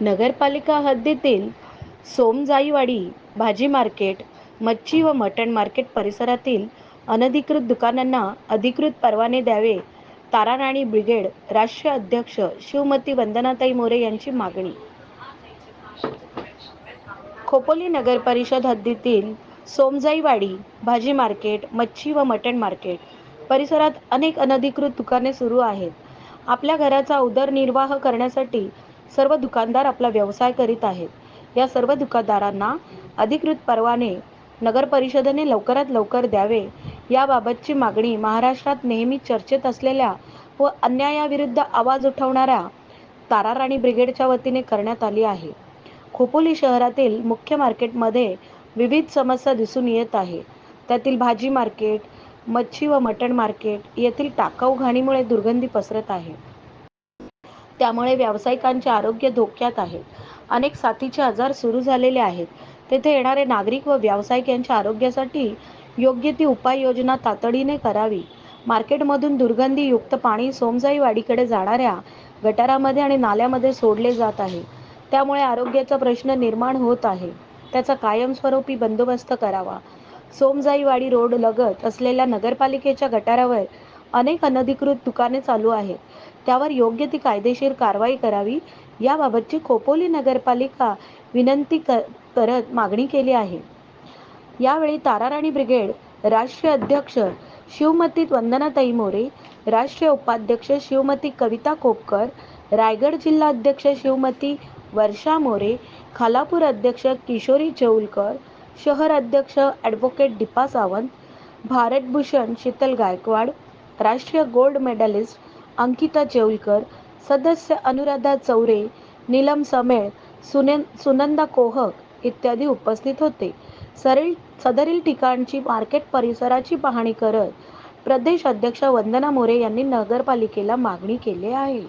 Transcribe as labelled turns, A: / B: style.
A: नगरपालिका हद्दीतील सोमजाईवाडी भाजी मार्केट मच्छी व मटण मार्केट परिसरातील अनधिकृत दुकानांना अधिकृत परवाने द्यावे. ताराराणी ब्रिगेड राष्ट्रीय अध्यक्ष शिवमती वंदनाताई मोरे यांची मागणी. खोपोली नगर परिषद हद्दीतील सोमजाईवाडी भाजी मार्केट मच्छी व मटण मार्केट परिसरात अनेक अनधिकृत दुकाने सुरू आहेत. आपल्या घराचा उदरनिर्वाह करण्यासाठी सर्व दुकानदार आपला व्यवसाय करीत आहेत. या सर्व दुकानदारांना अधिकृत परवाने नगर परिषदेने लवकरात लवकर द्यावे. याबाबतची मागणी महाराष्ट्रात नेहमी चर्चेत असलेल्या व अन्यायाविरुद्ध आवाज उठवणाऱ्या ताराराणी ब्रिगेडच्या वतीने करण्यात आली आहे. खोपोली शहरातील मुख्य मार्केटमध्ये विविध समस्या दिसून येत आहे. त्यातील भाजी मार्केट मच्छी व मटण मार्केट येथील टाकाऊ घाणीमुळे दुर्गंधी पसरत आहे. त्यामुळे व्यावसायिकांचे आरोग्य धोक्यात आहे. अनेक साथीचे आजार सुरू झालेले आहेत. तेथे येणारे नागरिक व व्यावसायिक यांच्या आरोग्यासाठी योग्य ती उपाययोजना तातडीने करावी. मार्केटमधून दुर्गंधीयुक्त पाणी सोमजाईवाडीकडे जाणाऱ्या गटारामध्ये आणि नाल्यामध्ये सोडले जात आहे. त्यामुळे आरोग्याचा प्रश्न निर्माण होत आहे. त्याचा कायमस्वरूपी बंदोबस्त करावा. सोमजाईवाडी रोड लगत असलेल्या नगरपालिकेच्या गटारावर अनेक अनधिकृत दुकाने चालू आहेत. त्यावर योग्य ती कायदेशीर कारवाई करावी याबाबतची खोपोली नगरपालिका विनंती क करत मागणी केली आहे. यावेळी ताराराणी ब्रिगेड राष्ट्रीय अध्यक्ष शिवमती वंदनाताई मोरे राष्ट्रीय उपाध्यक्ष शिवमती कविता कोपकर रायगड जिल्हा अध्यक्ष शिवमती वर्षा मोरे खालापूर अध्यक्ष किशोरी चौलकर शहर अध्यक्ष ॲडव्होकेट दीपा सावंत भारतभूषण शीतल गायकवाड राष्ट्रीय गोल्ड मेडलिस्ट अंकिता जेवलकर सदस्य अनुराधा चौरे नीलम समेळ सुने सुनंदा कोहक इत्यादी उपस्थित होते. सरील सदरील ठिकाणची मार्केट परिसराची पाहणी करत प्रदेश अध्यक्ष वंदना मोरे यांनी नगरपालिकेला मागणी केली आहे.